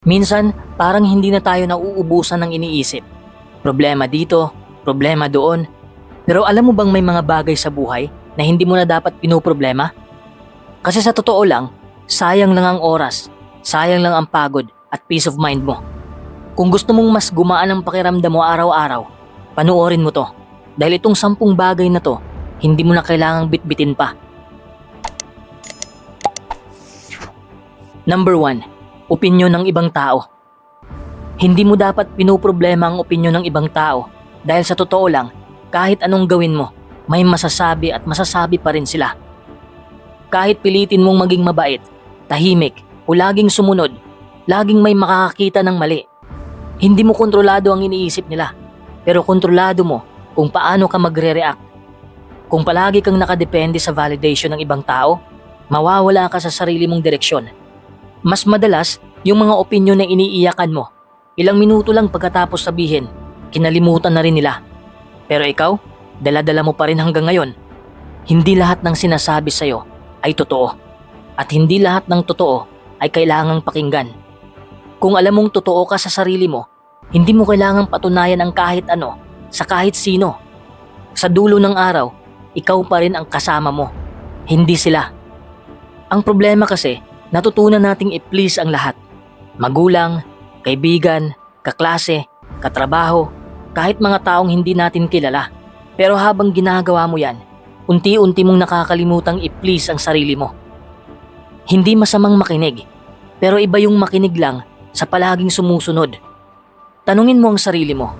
Minsan, parang hindi na tayo nauubusan ng iniisip. Problema dito, problema doon. Pero alam mo bang may mga bagay sa buhay na hindi mo na dapat pinoproblema? Kasi sa totoo lang, sayang lang ang oras, sayang lang ang pagod at peace of mind mo. Kung gusto mong mas gumaan ang pakiramdam mo araw-araw, panuorin mo to. Dahil itong sampung bagay na to, hindi mo na kailangang bitbitin pa. Number 1. Opinyon ng ibang tao. Hindi mo dapat pinoproblema ang opinyon ng ibang tao dahil sa totoo lang, kahit anong gawin mo, may masasabi at masasabi pa rin sila. Kahit pilitin mong maging mabait, tahimik, o laging sumunod, laging may makakakita ng mali. Hindi mo kontrolado ang iniisip nila, pero kontrolado mo kung paano ka magre-react. Kung palagi kang nakadepende sa validation ng ibang tao, mawawala ka sa sarili mong direksyon. Mas madalas, yung mga opinyon na iniiyakan mo, ilang minuto lang pagkatapos sabihin, kinalimutan na rin nila. Pero ikaw, dala-dala mo pa rin hanggang ngayon. Hindi lahat ng sinasabi sa'yo ay totoo. At hindi lahat ng totoo ay kailangang pakinggan. Kung alam mong totoo ka sa sarili mo, hindi mo kailangang patunayan ang kahit ano sa kahit sino. Sa dulo ng araw, ikaw pa rin ang kasama mo, hindi sila. Ang problema kasi, natutunan nating i-please ang lahat. Magulang, kaibigan, kaklase, katrabaho, kahit mga taong hindi natin kilala. Pero habang ginagawa mo yan, unti-unti mong nakakalimutang i-please ang sarili mo. Hindi masamang makinig, pero iba yung makinig lang sa palaging sumusunod. Tanungin mo ang sarili mo,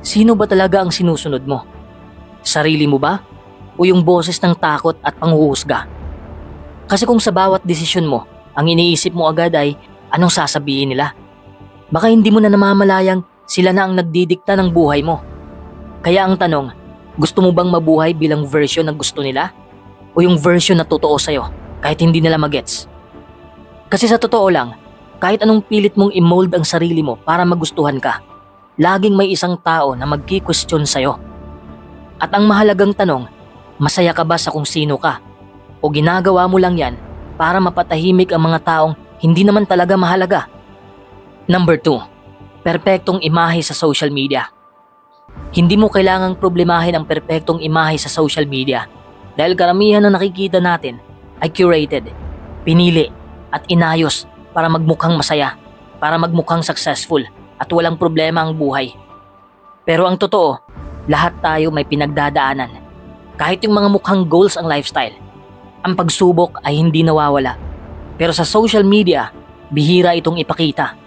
sino ba talaga ang sinusunod mo? Sarili mo ba? O yung boses ng takot at panghuhusga? Kasi kung sa bawat desisyon mo, ang iniisip mo agad ay anong sasabihin nila. Baka hindi mo na namamalayang sila na ang nagdidikta ng buhay mo. Kaya ang tanong, gusto mo bang mabuhay bilang version na gusto nila? O yung version na totoo sa'yo kahit hindi nila magets? Kasi sa totoo lang, kahit anong pilit mong i-mold ang sarili mo para magustuhan ka, laging may isang tao na magki-question sa'yo. At ang mahalagang tanong, masaya ka ba sa kung sino ka? O ginagawa mo lang yan para mapatahimik ang mga taong hindi naman talaga mahalaga? Number 2. Perpektong imahe sa social media. Hindi mo kailangang problemahin ang perpektong imahe sa social media dahil karamihan na nakikita natin ay curated, pinili at inayos para magmukhang masaya, para magmukhang successful at walang problema ang buhay. Pero ang totoo, lahat tayo may pinagdadaanan. Kahit yung mga mukhang goals ang lifestyle, ang pagsubok ay hindi nawawala. Pero sa social media, bihira itong ipakita.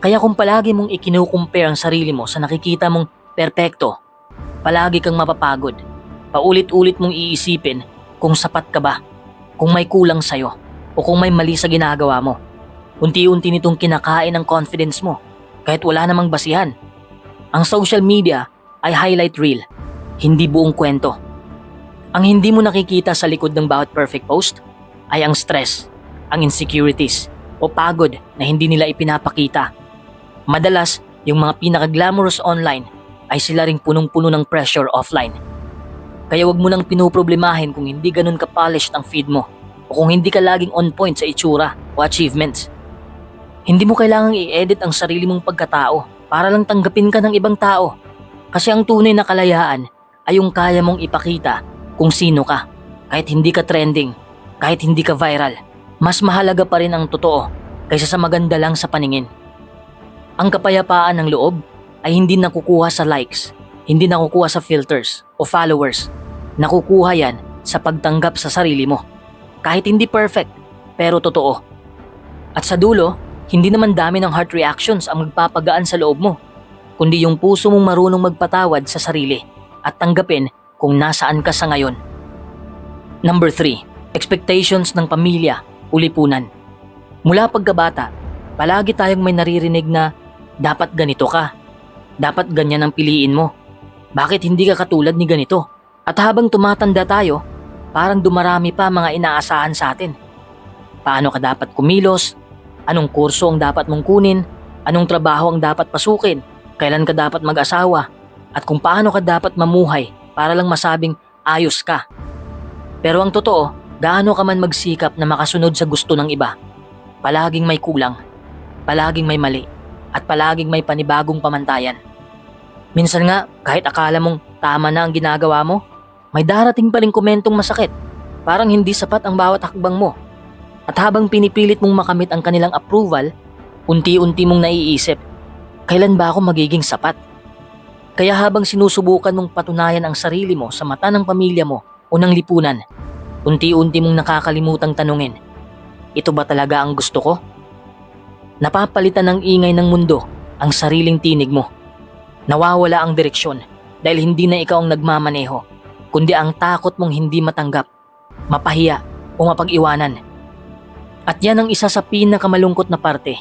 Kaya kung palagi mong ikinukumpare ang sarili mo sa nakikita mong perpekto, palagi kang mapapagod. Paulit-ulit mong iisipin kung sapat ka ba, kung may kulang sa'yo, o kung may mali sa ginagawa mo. Unti-unti nitong kinakain ang confidence mo, kahit wala namang basihan. Ang social media ay highlight reel, hindi buong kwento. Ang hindi mo nakikita sa likod ng bawat perfect post ay ang stress, ang insecurities, o pagod na hindi nila ipinapakita. Madalas, yung mga pinaka-glamorous online ay sila ring punong-puno ng pressure offline. Kaya wag mo nang pinoproblemahin kung hindi ganun ka-polished ang feed mo o kung hindi ka laging on point sa itsura o achievements. Hindi mo kailangang i-edit ang sarili mong pagkatao para lang tanggapin ka ng ibang tao. Kasi ang tunay na kalayaan ay yung kaya mong ipakita kung sino ka. Kahit hindi ka trending, kahit hindi ka viral, mas mahalaga pa rin ang totoo kaysa sa maganda lang sa paningin. Ang kapayapaan ng loob ay hindi nakukuha sa likes, hindi nakukuha sa filters o followers. Nakukuha yan sa pagtanggap sa sarili mo. Kahit hindi perfect, pero totoo. At sa dulo, hindi naman dami ng heart reactions ang magpapagaan sa loob mo, kundi yung puso mong marunong magpatawad sa sarili at tanggapin kung nasaan ka sa ngayon. Number 3. Expectations ng pamilya o lipunan. Mula pagkabata, palagi tayong may naririnig na dapat ganito ka. Dapat ganyan ang piliin mo. Bakit hindi ka katulad ni ganito? At habang tumatanda tayo, parang dumarami pa mga inaasahan sa atin. Paano ka dapat kumilos? Anong kurso ang dapat mong kunin? Anong trabaho ang dapat pasukin? Kailan ka dapat mag-asawa? At kung paano ka dapat mamuhay para lang masabing ayos ka. Pero ang totoo, gaano ka man magsikap na makasunod sa gusto ng iba, palaging may kulang. palaging may mali at palaging may panibagong pamantayan. Minsan nga, kahit akala mong tama na ang ginagawa mo, may darating pa rin komentong masakit. Parang hindi sapat ang bawat hakbang mo. At habang pinipilit mong makamit ang kanilang approval, unti-unti mong naiisip, kailan ba ako magiging sapat? Kaya habang sinusubukan mong patunayan ang sarili mo sa mata ng pamilya mo o ng lipunan, unti-unti mong nakakalimutang tanungin, ito ba talaga ang gusto ko? Napapalitan ng ingay ng mundo ang sariling tinig mo. Nawawala ang direksyon dahil hindi na ikaw ang nagmamaneho, kundi ang takot mong hindi matanggap, mapahiya o mapag-iwanan. At yan ang isa sa pinakamalungkot na parte,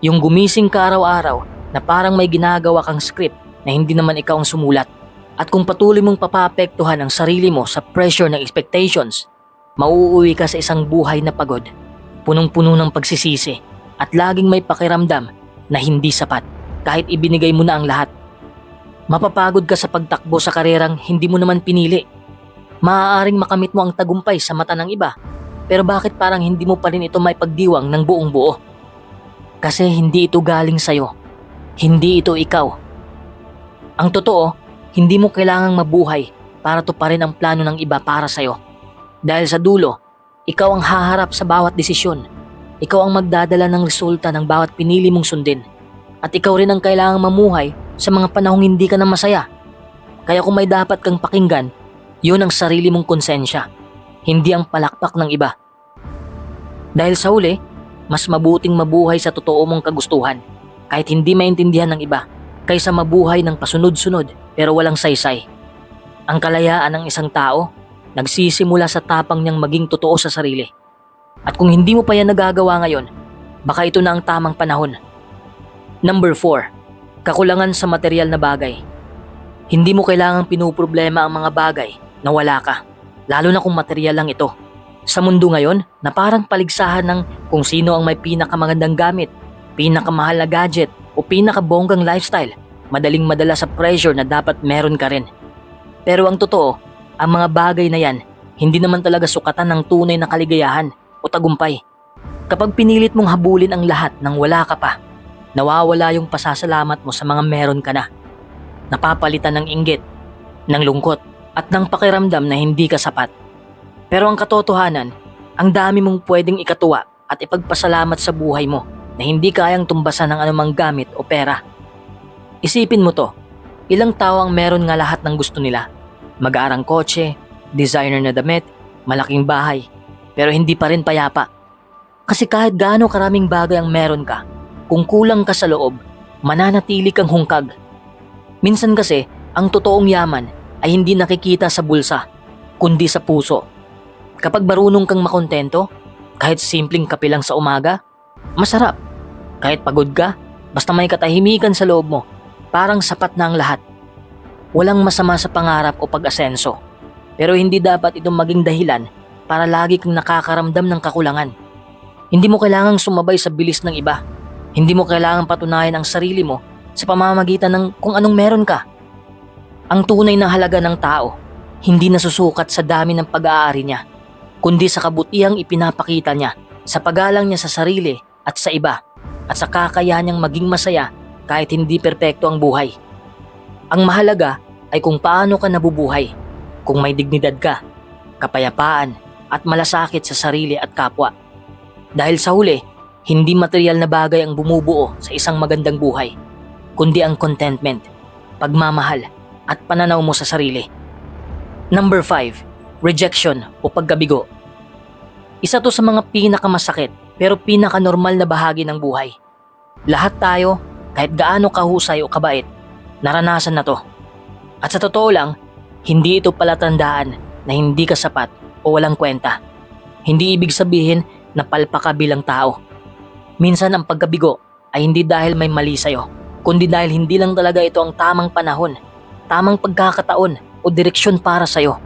yung gumising ka araw-araw na parang may ginagawa kang script na hindi naman ikaw ang sumulat. At kung patuloy mong papapektuhan ang sarili mo sa pressure ng expectations, mauuwi ka sa isang buhay na pagod, punong-puno ng pagsisisi at laging may pakiramdam na hindi sapat kahit ibinigay mo na ang lahat. Mapapagod ka sa pagtakbo sa karerang hindi mo naman pinili. Maaaring makamit mo ang tagumpay sa mata ng iba, pero bakit parang hindi mo pa rin ito may pagdiwang ng buong buo? Kasi hindi ito galing sa'yo. Hindi ito ikaw. Ang totoo, hindi mo kailangang mabuhay para tuparin ang plano ng iba para sa'yo. Dahil sa dulo, ikaw ang haharap sa bawat desisyon. Ikaw ang magdadala ng resulta ng bawat pinili mong sundin. At ikaw rin ang kailangang mamuhay sa mga panahong hindi ka na masaya. Kaya kung may dapat kang pakinggan, yun ang sarili mong konsensya, hindi ang palakpak ng iba. Dahil sa uli, mas mabuting mabuhay sa totoo mong kagustuhan kahit hindi maintindihan ng iba kaysa mabuhay ng pasunod-sunod pero walang saysay. Ang kalayaan ng isang tao nagsisimula sa tapang niyang maging totoo sa sarili. At kung hindi mo pa yan nagagawa ngayon, baka ito na ang tamang panahon. Number 4. Kakulangan sa material na bagay. Hindi mo kailangang pinuproblema ang mga bagay na wala ka, lalo na kung material lang ito. Sa mundo ngayon na parang paligsahan ng kung sino ang may pinakamagandang gamit, pinakamahal na gadget o pinakabonggang lifestyle, madaling madala sa pressure na dapat meron ka rin. Pero ang totoo, ang mga bagay na yan hindi naman talaga sukatan ng tunay na kaligayahan o tagumpay. Kapag pinilit mong habulin ang lahat nang wala ka pa, nawawala yung pasasalamat mo sa mga meron ka na. Napapalitan ng inggit, ng lungkot, at ng pakiramdam na hindi ka sapat. Pero ang katotohanan, ang dami mong pwedeng ikatuwa at ipagpasalamat sa buhay mo na hindi kayang tumbasan ng anumang gamit o pera. Isipin mo to, ilang tao ang meron nga lahat ng gusto nila. Mag-aarang kotse, designer na damit, malaking bahay, pero hindi pa rin payapa. Kasi kahit gaano karaming bagay ang meron ka, kung kulang ka sa loob, mananatili kang hungkag. Minsan kasi, ang totoong yaman ay hindi nakikita sa bulsa, kundi sa puso. Kapag marunong kang makontento, kahit simpleng kape lang sa umaga, masarap. Kahit pagod ka, basta may katahimikan sa loob mo, parang sapat na ang lahat. Walang masama sa pangarap o pag-asenso, pero hindi dapat itong maging dahilan para lagi kang nakakaramdam ng kakulangan. Hindi mo kailangang sumabay sa bilis ng iba. Hindi mo kailangang patunayan ang sarili mo sa pamamagitan ng kung anong meron ka. Ang tunay na halaga ng tao, hindi nasusukat sa dami ng pag-aari niya, kundi sa kabutihang ipinapakita niya sa paggalang niya sa sarili at sa iba at sa kakayahan niyang maging masaya kahit hindi perpekto ang buhay. Ang mahalaga ay kung paano ka nabubuhay, kung may dignidad ka, kapayapaan at malasakit sa sarili at kapwa. Dahil sa huli, hindi material na bagay ang bumubuo sa isang magandang buhay, kundi ang contentment, pagmamahal at pananaw mo sa sarili. Number 5. Rejection o pagkabigo. Isa to sa mga pinakamasakit pero pinakanormal na bahagi ng buhay. Lahat tayo, kahit gaano kahusay o kabait, naranasan na to. At sa totoo lang, hindi ito palatandaan na hindi ka sapat o walang kwenta. Hindi ibig sabihin na palpa ka bilang tao. Minsan ang pagkabigo ay hindi dahil may mali sa'yo, kundi dahil hindi lang talaga ito ang tamang panahon, tamang pagkakataon o direksyon para sa'yo.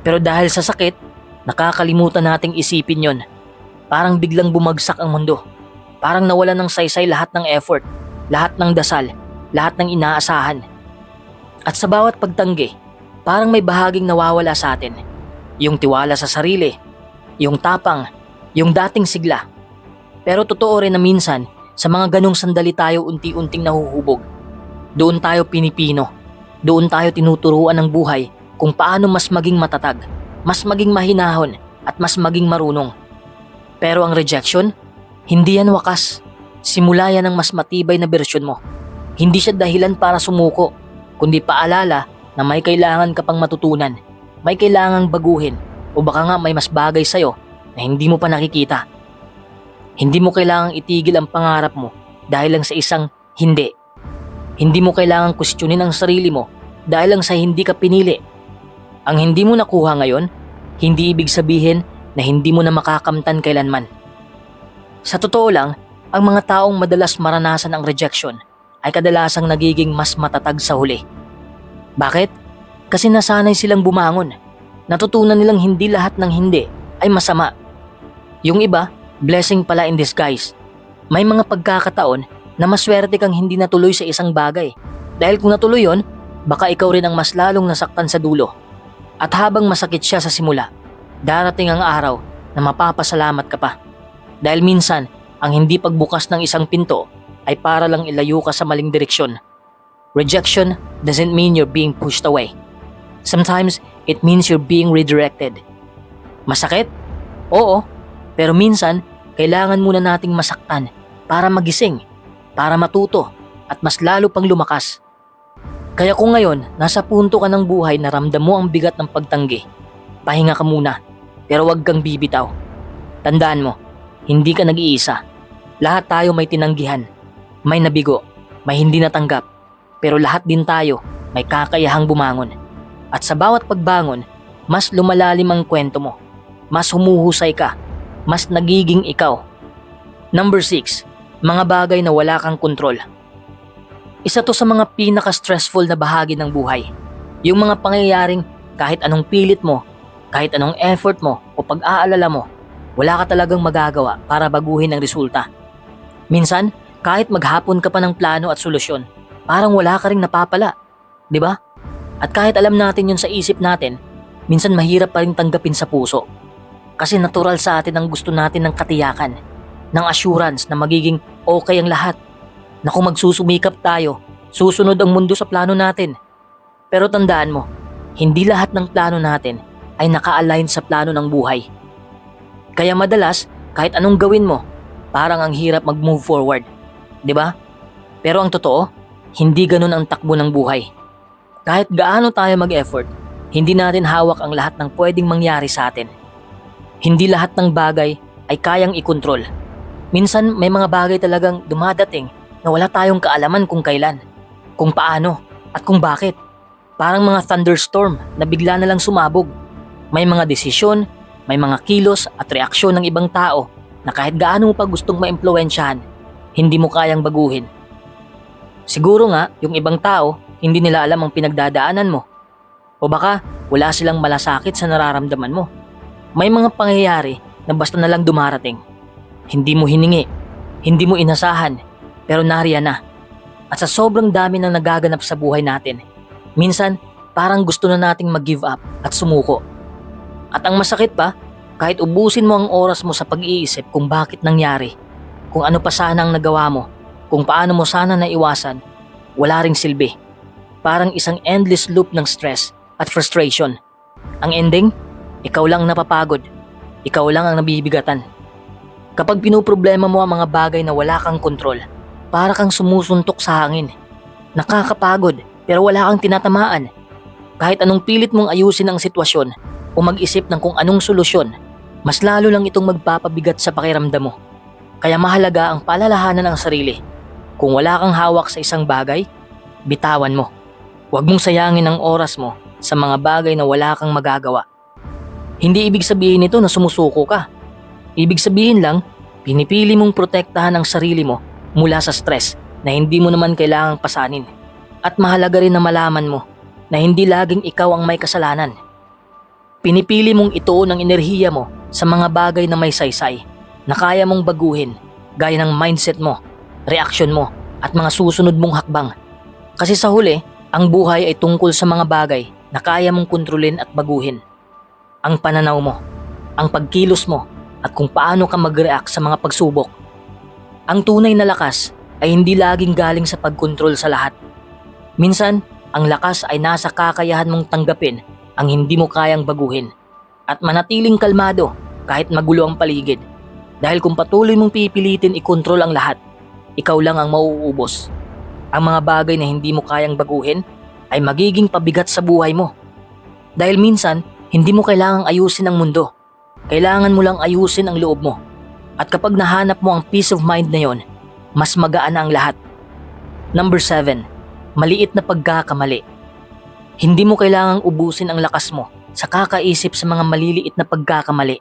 Pero dahil sa sakit, nakakalimutan nating isipin yon. Parang biglang bumagsak ang mundo. Parang nawala ng saysay lahat ng effort, lahat ng dasal, lahat ng inaasahan. At sa bawat pagtanggi, parang may bahaging nawawala sa atin. Yung tiwala sa sarili, yung tapang, yung dating sigla. Pero totoo rin na minsan, sa mga ganong sandali tayo unti-unting nahuhubog. Doon tayo pinipino. Doon tayo tinuturuan ng buhay kung paano mas maging matatag, mas maging mahinahon at mas maging marunong. Pero ang rejection, hindi yan wakas. Simula yan ng mas matibay na bersyon mo. Hindi siya dahilan para sumuko, kundi paalala na may kailangan ka pang matutunan, may kailangang baguhin, o baka nga may mas bagay sa'yo na hindi mo pa nakikita. Hindi mo kailangang itigil ang pangarap mo dahil lang sa isang hindi. Hindi mo kailangang kustyunin ang sarili mo dahil lang sa hindi ka pinili. Ang hindi mo nakuha ngayon, hindi ibig sabihin na hindi mo na makakamtan kailanman. Sa totoo lang, ang mga taong madalas maranasan ang rejection ay kadalasang nagiging mas matatag sa huli. Bakit? Kasi nasanay silang bumangon. Natutunan nilang hindi lahat ng hindi ay masama. Yung iba, blessing pala in disguise. May mga pagkakataon na maswerte kang hindi natuloy sa isang bagay. Dahil kung natuloy yon, baka ikaw rin ang mas lalong nasaktan sa dulo. At habang masakit siya sa simula, darating ang araw na mapapasalamat ka pa. Dahil minsan, ang hindi pagbukas ng isang pinto ay para lang ilayo ka sa maling direksyon. Rejection doesn't mean you're being pushed away. Sometimes, it means you're being redirected. Masakit? Oo. Pero minsan, kailangan muna nating masaktan para magising, para matuto, at mas lalo pang lumakas. Kaya kung ngayon, nasa punto ka ng buhay na ramdam mo ang bigat ng pagtanggi, pahinga ka muna, pero wag kang bibitaw. Tandaan mo, hindi ka nag-iisa. Lahat tayo may tinanggihan, may nabigo, may hindi natanggap, pero lahat din tayo may kakayahang bumangon. At sa bawat pagbangon, mas lumalalim ang kwento mo. Mas humuhusay ka. Mas nagiging ikaw. Number 6. Mga bagay na wala kang kontrol. Isa to sa mga pinaka-stressful na bahagi ng buhay. Yung mga pangyayaring kahit anong pilit mo, kahit anong effort mo o pag-aalala mo, wala ka talagang magagawa para baguhin ang resulta. Minsan, kahit maghapon ka pa ng plano at solusyon, parang wala ka ring napapala. 'Di ba? At kahit alam natin yun sa isip natin, minsan mahirap pa rin tanggapin sa puso. Kasi natural sa atin ang gusto natin ng katiyakan, ng assurance na magiging okay ang lahat. Na kung magsusumikap tayo, susunod ang mundo sa plano natin. Pero tandaan mo, hindi lahat ng plano natin ay naka-align sa plano ng buhay. Kaya madalas, kahit anong gawin mo, parang ang hirap mag-move forward. ba? Pero ang totoo, hindi ganun ang takbo ng buhay. Kahit gaano tayo mag-effort, hindi natin hawak ang lahat ng pwedeng mangyari sa atin. Hindi lahat ng bagay ay kayang ikontrol. Minsan may mga bagay talagang dumadating na wala tayong kaalaman kung kailan, kung paano, at kung bakit. Parang mga thunderstorm na bigla na lang sumabog. May mga desisyon, may mga kilos at reaksyon ng ibang tao na kahit gaano mo pa gustong maimpluwensyahan, hindi mo kayang baguhin. Siguro nga, yung ibang tao, hindi nila alam ang pinagdadaanan mo. O baka, wala silang malasakit sa nararamdaman mo. May mga pangyayari na basta na lang dumarating. Hindi mo hiningi, hindi mo inasahan, pero nariyan na. At sa sobrang dami ng nagaganap sa buhay natin, minsan parang gusto na nating mag-give up at sumuko. At ang masakit pa, kahit ubusin mo ang oras mo sa pag-iisip kung bakit nangyari, kung ano pa sana ang nagawa mo, kung paano mo sana naiwasan, wala ring silbi. Parang isang endless loop ng stress at frustration. Ang ending, ikaw lang napapagod. Ikaw lang ang nabibigatan. Kapag pinuproblema mo ang mga bagay na wala kang kontrol, para kang sumusuntok sa hangin. Nakakapagod pero wala kang tinatamaan. Kahit anong pilit mong ayusin ang sitwasyon o mag-isip ng kung anong solusyon, mas lalo lang itong magpapabigat sa pakiramdam mo. Kaya mahalaga ang palalahanan ng sarili. Kung wala kang hawak sa isang bagay, bitawan mo. Huwag mong sayangin ang oras mo sa mga bagay na wala kang magagawa. Hindi ibig sabihin nito na sumusuko ka. Ibig sabihin lang, pinipili mong protektahan ang sarili mo mula sa stress na hindi mo naman kailangang pasanin. At mahalaga rin na malaman mo na hindi laging ikaw ang may kasalanan. Pinipili mong ituon ang enerhiya mo sa mga bagay na may saysay na kaya mong baguhin gaya ng mindset mo, reaksyon mo at mga susunod mong hakbang. Kasi sa huli, ang buhay ay tungkol sa mga bagay na kaya mong kontrolin at baguhin. Ang pananaw mo, ang pagkilos mo at kung paano ka mag-react sa mga pagsubok. Ang tunay na lakas ay hindi laging galing sa pagkontrol sa lahat. Minsan, ang lakas ay nasa kakayahan mong tanggapin ang hindi mo kayang baguhin at manatiling kalmado kahit magulo ang paligid. Dahil kung patuloy mong pipilitin ikontrol ang lahat, ikaw lang ang mauubos. Ang mga bagay na hindi mo kayang baguhin ay magiging pabigat sa buhay mo. Dahil minsan, hindi mo kailangang ayusin ang mundo. Kailangan mo lang ayusin ang loob mo. At kapag nahanap mo ang peace of mind na yon, mas magaan ang lahat. Number 7. Maliit na pagkakamali. Hindi mo kailangang ubusin ang lakas mo sa kakaisip sa mga maliliit na pagkakamali.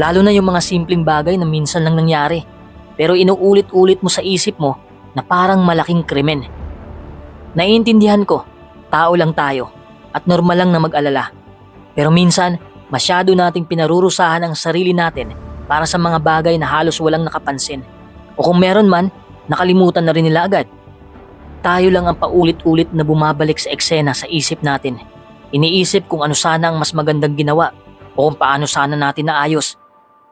Lalo na yung mga simpleng bagay na minsan lang nangyari. Pero inuulit-ulit mo sa isip mo na parang malaking krimen. Naiintindihan ko, tao lang tayo at normal lang na mag-alala. Pero minsan, masyado nating pinarurusahan ang sarili natin para sa mga bagay na halos walang nakapansin. O kung meron man, nakalimutan na rin nila agad. Tayo lang ang paulit-ulit na bumabalik sa eksena sa isip natin. Iniisip kung ano sana ang mas magandang ginawa o kung paano sana natin naayos.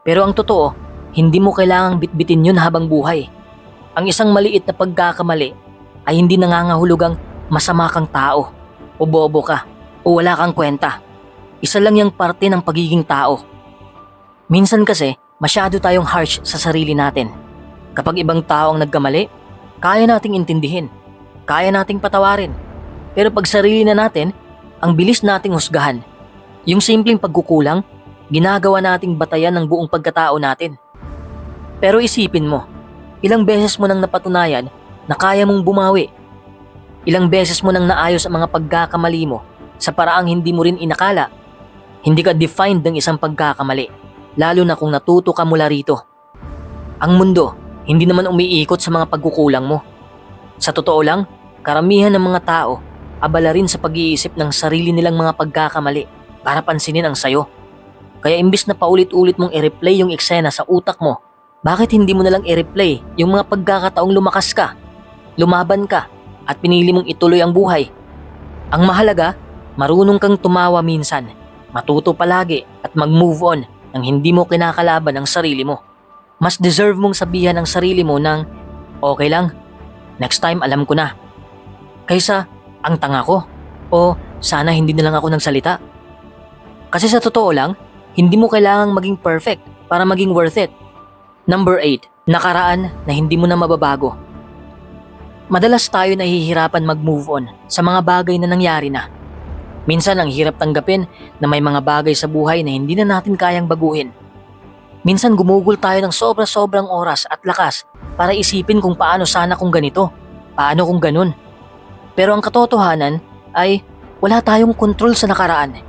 Pero ang totoo, hindi mo kailangang bitbitin yun habang buhay. Ang isang maliit na pagkakamali ay hindi nangangahulugang masama kang tao o bobo ka o wala kang kwenta. Isa lang yung parte ng pagiging tao. Minsan kasi, masyado tayong harsh sa sarili natin. Kapag ibang tao ang nagkamali, kaya nating intindihin. Kaya nating patawarin. Pero pag sarili na natin, ang bilis nating husgahan. Yung simpleng pagkukulang, ginagawa nating batayan ng buong pagkatao natin. Pero isipin mo, ilang beses mo nang napatunayan na kaya mong bumawi. Ilang beses mo nang naayos ang mga pagkakamali mo sa paraang hindi mo rin inakala. Hindi ka defined ng isang pagkakamali, lalo na kung natuto ka mula rito. Ang mundo, hindi naman umiikot sa mga pagkukulang mo. Sa totoo lang, karamihan ng mga tao abala rin sa pag-iisip ng sarili nilang mga pagkakamali para pansinin ang sayo. Kaya imbis na paulit-ulit mong i-replay yung eksena sa utak mo, bakit hindi mo nalang i-replay yung mga pagkakataong lumakas ka, lumaban ka, at pinili mong ituloy ang buhay? Ang mahalaga, marunong kang tumawa minsan, matuto palagi at mag-move on nang hindi mo kinakalaban ang sarili mo. Mas deserve mong sabihan ang sarili mo ng, okay lang, next time alam ko na. Kaysa, ang tanga ko, o sana hindi na lang ako nagsalita. Kasi sa totoo lang, hindi mo kailangang maging perfect para maging worth it. Number 8. Nakaraan na hindi mo na mababago. Madalas tayo nahihirapan mag-move on sa mga bagay na nangyari na. Minsan ang hirap tanggapin na may mga bagay sa buhay na hindi na natin kayang baguhin. Minsan gumugol tayo ng sobra-sobrang oras at lakas para isipin kung paano sana kung ganito, paano kung ganun. Pero ang katotohanan ay wala tayong kontrol sa nakaraan.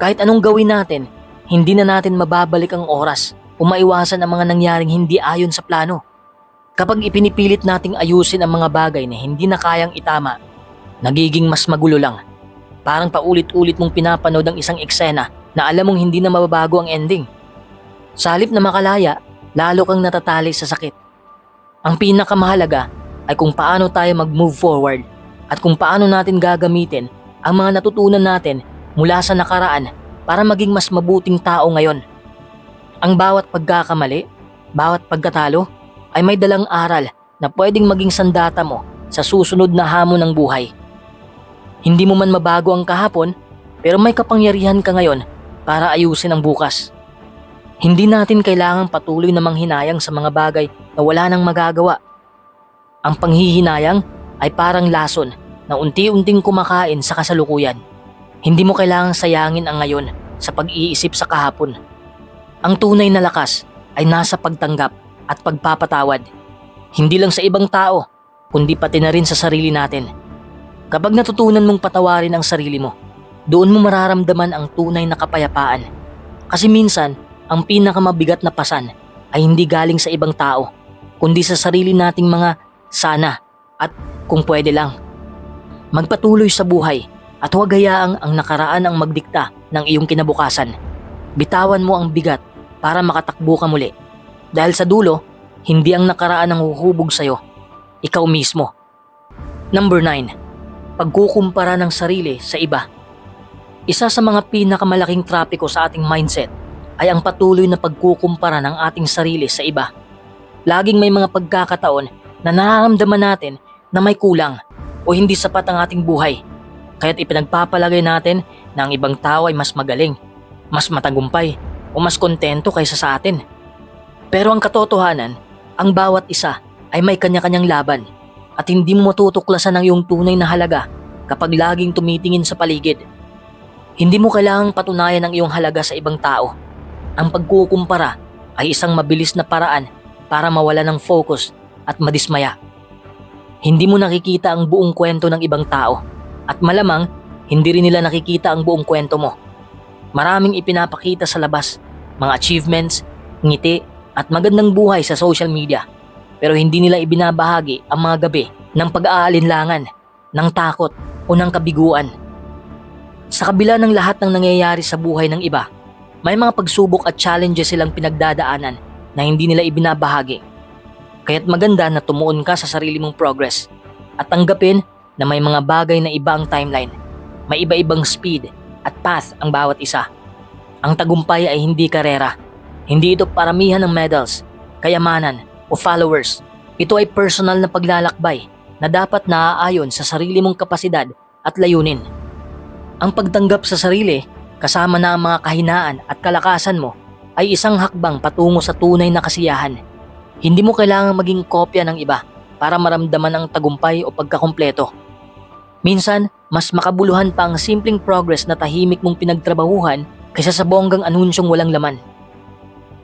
Kahit anong gawin natin, hindi na natin mababalik ang oras o maiwasan ang mga nangyaring hindi ayon sa plano. Kapag ipinipilit nating ayusin ang mga bagay na hindi na kayang itama, nagiging mas magulo lang. Parang paulit-ulit mong pinapanood ang isang eksena na alam mong hindi na mababago ang ending. Sa halip na makalaya, lalo kang natatali sa sakit. Ang pinakamahalaga ay kung paano tayo mag-move forward at kung paano natin gagamitin ang mga natutunan natin mula sa nakaraan para maging mas mabuting tao ngayon. Ang bawat pagkakamali, bawat pagkatalo ay may dalang aral na pwedeng maging sandata mo sa susunod na hamon ng buhay. Hindi mo man mabago ang kahapon, pero may kapangyarihan ka ngayon para ayusin ang bukas. Hindi natin kailangang patuloy na manghinayang sa mga bagay na wala nang magagawa. Ang panghihinayang ay parang lason na unti-unting kumakain sa kasalukuyan. Hindi mo kailangang sayangin ang ngayon sa pag-iisip sa kahapon. Ang tunay na lakas ay nasa pagtanggap at pagpapatawad. Hindi lang sa ibang tao, kundi pati na rin sa sarili natin. Kapag natutunan mong patawarin ang sarili mo, doon mo mararamdaman ang tunay na kapayapaan. Kasi minsan, ang pinakamabigat na pasan ay hindi galing sa ibang tao, kundi sa sarili nating mga sana at kung pwede lang. Magpatuloy sa buhay at huwag hayaang ang nakaraan ang magdikta ng iyong kinabukasan. Bitawan mo ang bigat para makatakbo ka muli. Dahil sa dulo, hindi ang nakaraan ang huhubog sa'yo. Ikaw mismo. Number 9 pagkukumpara ng sarili sa iba. Isa sa mga pinakamalaking trapiko sa ating mindset ay ang patuloy na pagkukumpara ng ating sarili sa iba. Laging may mga pagkakataon na nararamdaman natin na may kulang o hindi sapat ang ating buhay. Kaya't ipinagpapalagay natin na ang ibang tao ay mas magaling, mas matagumpay o mas kontento kaysa sa atin. Pero ang katotohanan, ang bawat isa ay may kanya-kanyang laban at hindi mo matutuklasan ang iyong tunay na halaga kapag laging tumitingin sa paligid. Hindi mo kailangang patunayan ang iyong halaga sa ibang tao. Ang pagkukumpara ay isang mabilis na paraan para mawala ng focus at madismaya. Hindi mo nakikita ang buong kwento ng ibang tao at malamang hindi rin nila nakikita ang buong kwento mo. Maraming ipinapakita sa labas, mga achievements, ngiti at magandang buhay sa social media pero hindi nila ibinabahagi ang mga gabi ng pag-aalinlangan, ng takot o ng kabiguan. Sa kabila ng lahat ng nangyayari sa buhay ng iba, may mga pagsubok at challenges silang pinagdadaanan na hindi nila ibinabahagi. Kaya't maganda na tumuon ka sa sarili mong progress at tanggapin na may mga bagay na iba ang timeline. May iba-ibang speed at path ang bawat isa. Ang tagumpay ay hindi karera. Hindi ito paramihan ng medals, kayamanan o followers. Ito ay personal na paglalakbay na dapat naaayon sa sarili mong kapasidad at layunin. Ang pagtanggap sa sarili kasama na ang mga kahinaan at kalakasan mo ay isang hakbang patungo sa tunay na kasiyahan. Hindi mo kailangang maging kopya ng iba para maramdaman ang tagumpay o pagkakumpleto. Minsan, mas makabuluhan pa ang simpleng progress na tahimik mong pinagtrabahuhan kaysa sa bonggang anunsyong walang laman.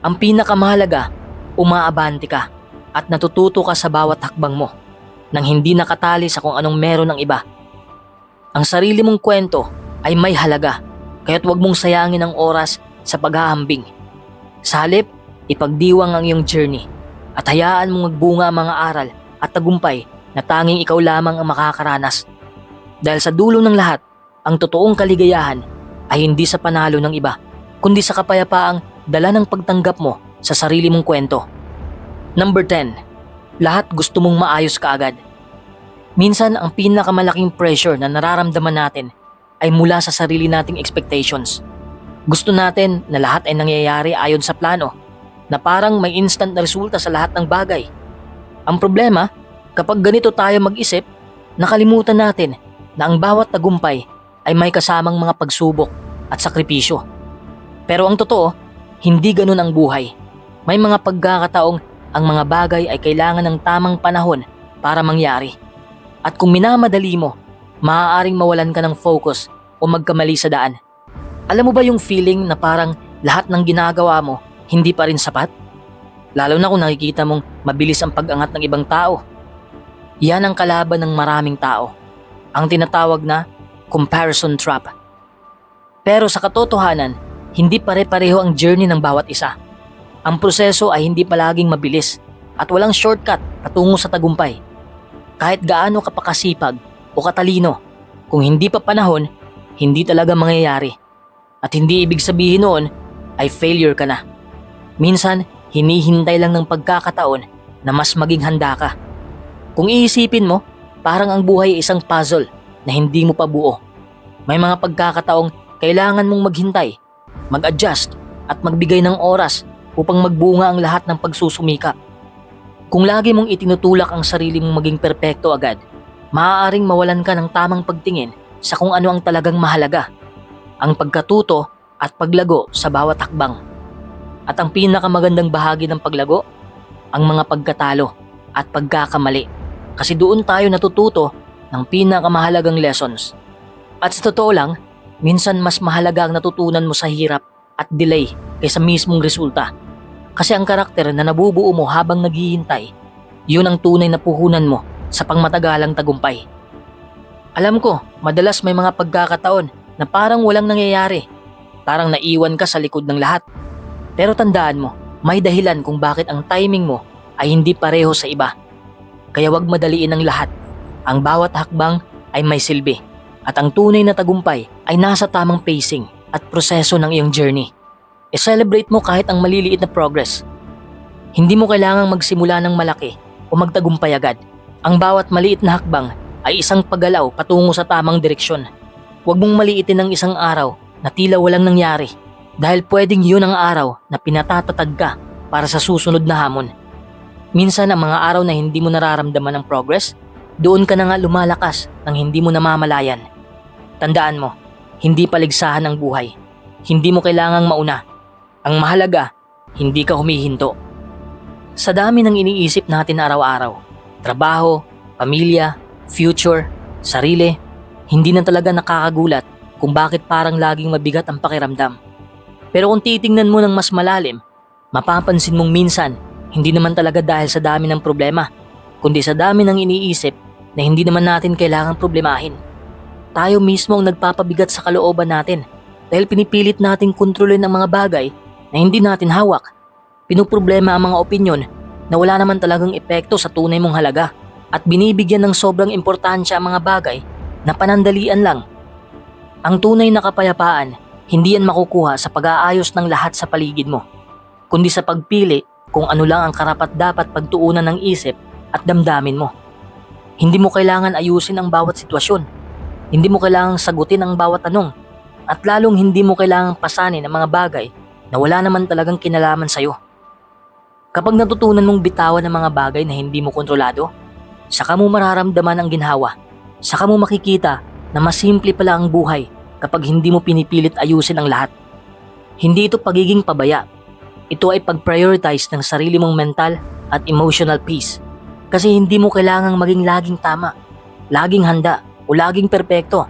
Ang pinakamahalaga, umaabante ka at natututo ka sa bawat hakbang mo nang hindi nakatali sa kung anong meron ng iba. Ang sarili mong kwento ay may halaga kaya't huwag mong sayangin ang oras sa paghahambing. Sa halip, ipagdiwang ang iyong journey at hayaan mong magbunga ang mga aral at tagumpay na tanging ikaw lamang ang makakaranas. Dahil sa dulo ng lahat, ang totoong kaligayahan ay hindi sa panalo ng iba, kundi sa kapayapaang dala ng pagtanggap mo sa sarili mong kwento. Number 10. Lahat gusto mong maayos kaagad. Minsan ang pinakamalaking pressure na nararamdaman natin ay mula sa sarili nating expectations. Gusto natin na lahat ay nangyayari ayon sa plano, na parang may instant na resulta sa lahat ng bagay. Ang problema, kapag ganito tayo mag-isip, nakalimutan natin na ang bawat tagumpay ay may kasamang mga pagsubok at sakripisyo. Pero ang totoo, hindi ganun ang buhay. May mga pagkakataong ang mga bagay ay kailangan ng tamang panahon para mangyari. At kung minamadali mo, maaaring mawalan ka ng focus o magkamali sa daan. Alam mo ba yung feeling na parang lahat ng ginagawa mo hindi pa rin sapat? Lalo na kung nakikita mong mabilis ang pag-angat ng ibang tao. Yan ang kalaban ng maraming tao. Ang tinatawag na comparison trap. Pero sa katotohanan, hindi pare-pareho ang journey ng bawat isa. Ang proseso ay hindi palaging mabilis at walang shortcut patungo sa tagumpay. Kahit gaano ka pa kasipag o katalino, kung hindi pa panahon, hindi talaga mangyayari. At hindi ibig sabihin noon ay failure ka na. Minsan, hinihintay lang ng pagkakataon na mas maging handa ka. Kung iisipin mo, parang ang buhay ay isang puzzle na hindi mo pa buo. May mga pagkakataong kailangan mong maghintay, mag-adjust at magbigay ng oras upang magbunga ang lahat ng pagsusumikap. Kung lagi mong itinutulak ang sarili mong maging perpekto agad, maaaring mawalan ka ng tamang pagtingin sa kung ano ang talagang mahalaga ang pagkatuto at paglago sa bawat hakbang. At ang pinakamagandang bahagi ng paglago, ang mga pagkatalo at pagkakamali. Kasi doon tayo natututo ng pinakamahalagang lessons. At sa totoo lang, minsan mas mahalaga ang natutunan mo sa hirap at delay kaysa mismong resulta. Kasi ang karakter na nabubuo mo habang naghihintay, yun ang tunay na puhunan mo sa pangmatagalang tagumpay. Alam ko, madalas may mga pagkakataon na parang walang nangyayari. Parang naiwan ka sa likod ng lahat. Pero tandaan mo, may dahilan kung bakit ang timing mo ay hindi pareho sa iba. Kaya wag madaliin ang lahat. Ang bawat hakbang ay may silbi. At ang tunay na tagumpay ay nasa tamang pacing at proseso ng iyong journey. I-celebrate mo kahit ang maliliit na progress. Hindi mo kailangang magsimula ng malaki o magtagumpay agad. Ang bawat maliit na hakbang ay isang paggalaw patungo sa tamang direksyon. Huwag mong maliitin ang isang araw na tila walang nangyari dahil pwedeng yun ang araw na pinatatatag ka para sa susunod na hamon. Minsan ang mga araw na hindi mo nararamdaman ang progress, doon ka na nga lumalakas nang hindi mo namamalayan. Tandaan mo, hindi paligsahan ang buhay. Hindi mo kailangang mauna. Ang mahalaga, hindi ka humihinto. Sa dami ng iniisip natin araw-araw, trabaho, pamilya, future, sarili, hindi na talaga nakakagulat kung bakit parang laging mabigat ang pakiramdam. Pero kung titingnan mo ng mas malalim, mapapansin mong minsan hindi naman talaga dahil sa dami ng problema, kundi sa dami ng iniisip na hindi naman natin kailangang problemahin. Tayo mismo ang nagpapabigat sa kalooban natin dahil pinipilit nating kontrolin ang mga bagay na hindi natin hawak. Pinuproblema ang mga opinyon na wala naman talagang epekto sa tunay mong halaga at binibigyan ng sobrang importansya ang mga bagay na panandalian lang. Ang tunay na kapayapaan, hindi yan makukuha sa pag-aayos ng lahat sa paligid mo, kundi sa pagpili kung ano lang ang karapat dapat pagtuunan ng isip at damdamin mo. Hindi mo kailangan ayusin ang bawat sitwasyon. Hindi mo kailangang sagutin ang bawat tanong. At lalong hindi mo kailangang pasanin ang mga bagay na wala naman talagang kinalaman sa'yo. Kapag natutunan mong bitawan ang mga bagay na hindi mo kontrolado, saka mo mararamdaman ang ginhawa. Saka mo makikita na mas simple pala ang buhay kapag hindi mo pinipilit ayusin ang lahat. Hindi ito pagiging pabaya. Ito ay pag-prioritize ng sarili mong mental at emotional peace. Kasi hindi mo kailangang maging laging tama, laging handa, o laging perpekto.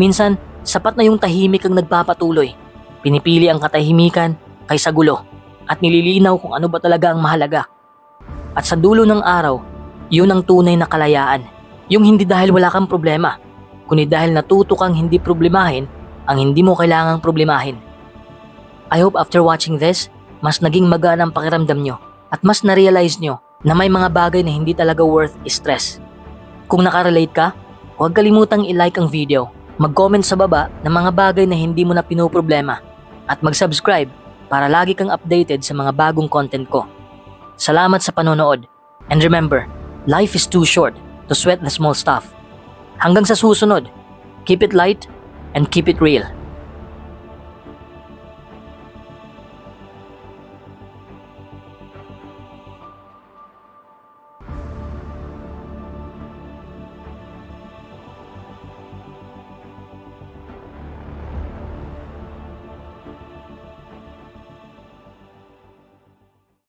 Minsan, sapat na yung tahimik ang nagpapatuloy. Pinipili ang katahimikan kaysa gulo at nililinaw kung ano ba talaga ang mahalaga. At sa dulo ng araw, yun ang tunay na kalayaan. Yung hindi dahil wala kang problema, kundi dahil natuto kang hindi problemahin ang hindi mo kailangang problemahin. I hope after watching this, mas naging magaan ang pakiramdam nyo at mas na-realize nyo na may mga bagay na hindi talaga worth stress. Kung nakarelate ka, huwag kalimutang i-like ang video, mag-comment sa baba ng mga bagay na hindi mo na pinoproblema at mag-subscribe para lagi kang updated sa mga bagong content ko. Salamat sa panonood and remember, life is too short to sweat the small stuff. Hanggang sa susunod, keep it light and keep it real.